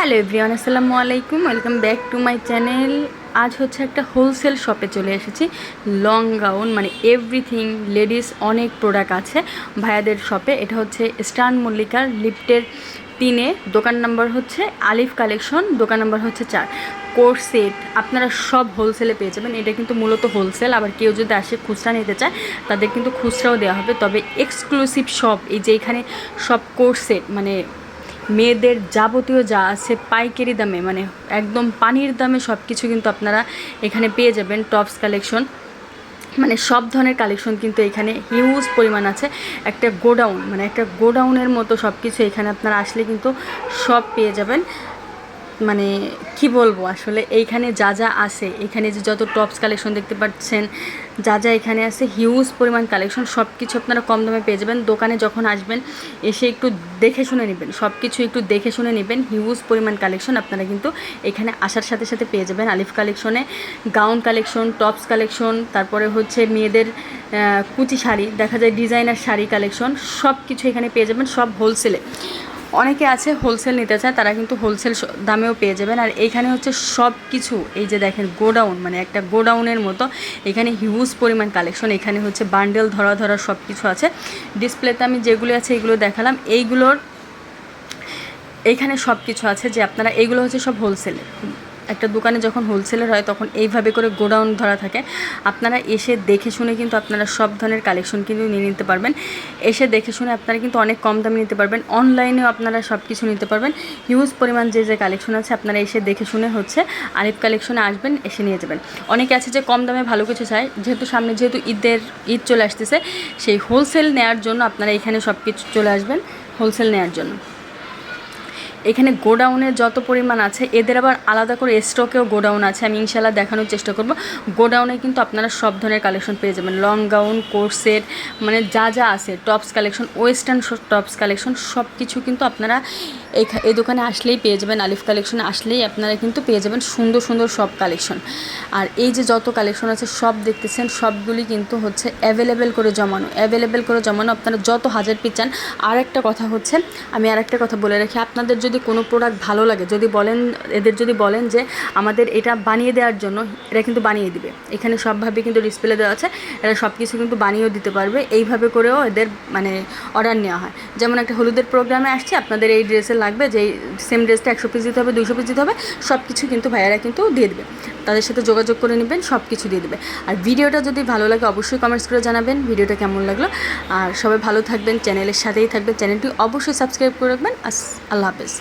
Hello everyone, আসসালামু আলাইকুম। Welcome back to my channel. আজ হচ্ছে একটা হোলসেল শপে চলে এসেছি। লং গাউন মানে এভরিথিং লেডিস, অনেক প্রোডাক্ট আছে ভাইয়াদের শপে। এটা হচ্ছে স্টান মল্লিকার লিফটের তিনে। দোকান নাম্বার হচ্ছে আলিফ কালেকশন, দোকান নাম্বার হচ্ছে চার। কোর্স সেট আপনারা সব হোলসেলে পেয়ে যাবেন। এটা কিন্তু মূলত হোলসেল। আবার কেউ যদি আসে খুচরা নিতে চায়, তাদের কিন্তু খুচরাও দেওয়া হবে। তবে এক্সক্লুসিভ শপ, এই যে এখানে সব কোর্স সেট মানে মেয়েদের যাবতীয় যা আছে পাইকারি দামে মানে একদম পানির দামে সব কিছু কিন্তু আপনারা এখানে পেয়ে যাবেন টপস কালেকশন। মানে সব ধরনের কালেকশন কিন্তু এখানে হিউজ পরিমাণ আছে। একটা গোডাউন মানে একটা গোডাউনের মতো সব কিছু এখানে আপনারা আসলে কিন্তু সব পেয়ে যাবেন। মানে কি বলব, আসলে এইখানে যা যা আছে, এখানে যে যত টপস কালেকশন দেখতে পাচ্ছেন, যা যা এখানে আছে হিউজ পরিমাণ কালেকশন সব কিছু আপনারা কম দামে পেয়ে যাবেন। দোকানে যখন আসবেন, এসে একটু দেখে শুনে নেবেন সব কিছু একটু দেখে শুনে নেবেন হিউজ পরিমাণ কালেকশন আপনারা কিন্তু এখানে আসার সাথে সাথে পেয়ে যাবেন। আলিফ কালেকশনে গাউন কালেকশন টপস কালেকশন তারপরে হচ্ছে মেয়েদের কুচি শাড়ি, দেখা যায় ডিজাইনার শাড়ি কালেকশন সব কিছু এখানে পেয়ে যাবেন, সব হোলসেলে অনেকে আছে হোলসেল নিতে চায়, তারা কিন্তু হোলসেল দামেও পেয়ে যাবেন। আর এইখানে হচ্ছে সব কিছু এই যে দেখেন গোডাউন মানে একটা গোডাউনের মতো, এখানে হিউজ পরিমাণ কালেকশন এখানে হচ্ছে বান্ডেল ধরা ধরা সব কিছু আছে। ডিসপ্লেতে আমি যেগুলো আছে, এগুলো দেখালাম। এইগুলোর, এখানে সব কিছু আছে যে আপনারা এইগুলো হচ্ছে সব হোলসেলে একটা দোকানে যখন হোলসেলার হয়, তখন এইভাবে করে গোডাউন ধরা থাকে। আপনারা এসে দেখে শুনে কিন্তু আপনারা সব ধরনের কালেকশন কিন্তু নিয়ে নিতে পারবেন। এসে দেখে শুনে আপনারা কিন্তু অনেক কম দামে নিতে পারবেন। অনলাইনেও আপনারা সব কিছু নিতে পারবেন। হিউজ পরিমাণ যে যে কালেকশন আছে, আপনারা এসে দেখে শুনে হচ্ছে আরিফ কালেকশনে আসবেন, এসে নিয়ে যাবেন। অনেকে আছে যে, কম দামে ভালো কিছু চায়। যেহেতু সামনে, যেহেতু ঈদের ঈদ চলে আসতেছে, সেই হোলসেল নেওয়ার জন্য আপনারা এখানে সব কিছু চলে আসবেন হোলসেল নেওয়ার জন্য। এখানে গোডাউনের যত পরিমাণ আছে, এদের আবার আলাদা করে স্টকেও গোডাউন আছে। আমি ইনশাল্লাহ দেখানোর চেষ্টা করব। গোডাউনে কিন্তু আপনারা সব ধরনের কালেকশন পেয়ে যাবেন। লং গাউন কোর্সের মানে যা যা আছে tops collection western tops collection সব কিছু কিন্তু আপনারা এই দোকানে আসলেই পেয়ে যাবেন। আলিফ কালেকশনে আসলেই আপনারা কিন্তু পেয়ে যাবেন সুন্দর সুন্দর সব কালেকশন আর এই যে যত কালেকশন আছে, সব দেখতেছেন, সবগুলি কিন্তু হচ্ছে অ্যাভেলেবেল করে জমানো। অ্যাভেলেবেল করে জমানো, আপনারা যত হাজার পিস চান। আর একটা কথা হচ্ছে, আমি আর একটা কথা বলে রাখি। আপনাদের যদি কোনো প্রোডাক্ট ভালো লাগে, যদি বলেন, এদের যদি বলেন যে আমাদের এটা বানিয়ে দেওয়ার জন্য, এরা কিন্তু বানিয়ে দিবে। এখানে সবভাবে কিন্তু ডিসপ্লে দেওয়া আছে, এরা সব কিছু কিন্তু বানিয়েও দিতে পারবে। এইভাবে করেও এদের মানে অর্ডার নেওয়া হয়। যেমন একটা হলুদের প্রোগ্রামে আসছে, আপনাদের এই ড্রেসে লাগবে যে সেম ড্রেসটা একশো পিস দিতে হবে দুশো পিস দিতে হবে সব কিছু কিন্তু ভাইয়ারা কিন্তু দিয়ে দেবে। তাদের সাথে যোগাযোগ করে নেবেন সব কিছু দিয়ে দেবে। আর ভিডিওটা যদি ভালো লাগে, অবশ্যই কমেন্টস করে জানাবেন, ভিডিওটা কেমন লাগল। আর সবাই ভালো থাকবেন চ্যানেলের সাথেই থাকবেন চ্যানেলটি অবশ্যই সাবস্ক্রাইব করে রাখবেন। আস আল্লাহ হাফেজ।